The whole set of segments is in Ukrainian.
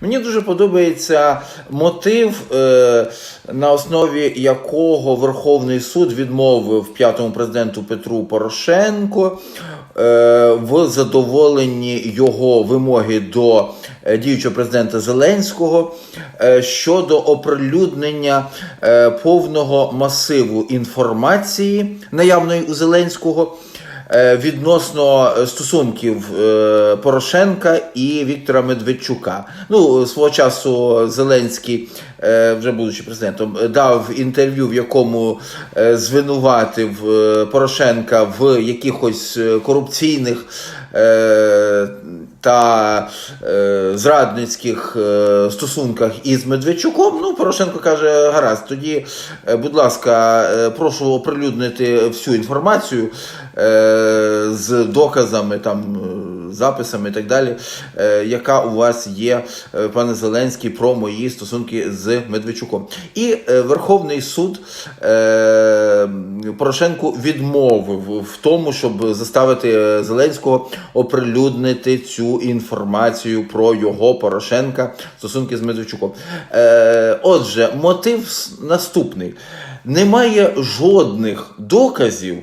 Мені дуже подобається мотив, е, на основі якого Верховний суд відмовив п'ятому президенту Петру Порошенко е, в задоволенні його вимоги до е, діючого президента Зеленського щодо оприлюднення повного масиву інформації, наявної у Зеленського. Е, Відносно е, стосунків е, Порошенка і Віктора Медведчука. Ну, свого часу Зеленський, вже будучи президентом, дав інтерв'ю, в якому звинуватив Порошенка в якихось корупційних та е, зрадницьких е, стосунках із Медведчуком. Ну, Порошенко каже: гаразд, тоді, е, будь ласка, е, прошу оприлюднити всю інформацію е, з доказами, там, е, записами і так далі, е, яка у вас є, е, пане Зеленський, про мої стосунки з Медведчуком. І е, Верховний суд е, Порошенку відмовив в тому, щоб заставити Зеленського оприлюднити цю інформацію про його Порошенка стосунки з Медведчуком. Е, отже, мотив наступний: немає жодних доказів.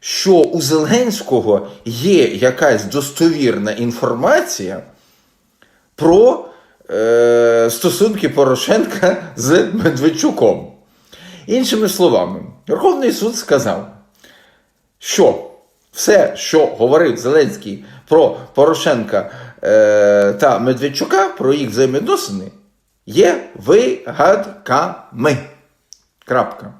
Що у Зеленського є якась достовірна інформація про е, стосунки Порошенка з Медведчуком. Іншими словами, Верховний суд сказав, що все, що говорив Зеленський про Порошенка е, та Медведчука, про їх взаємодосини, є вигадками. Крапка.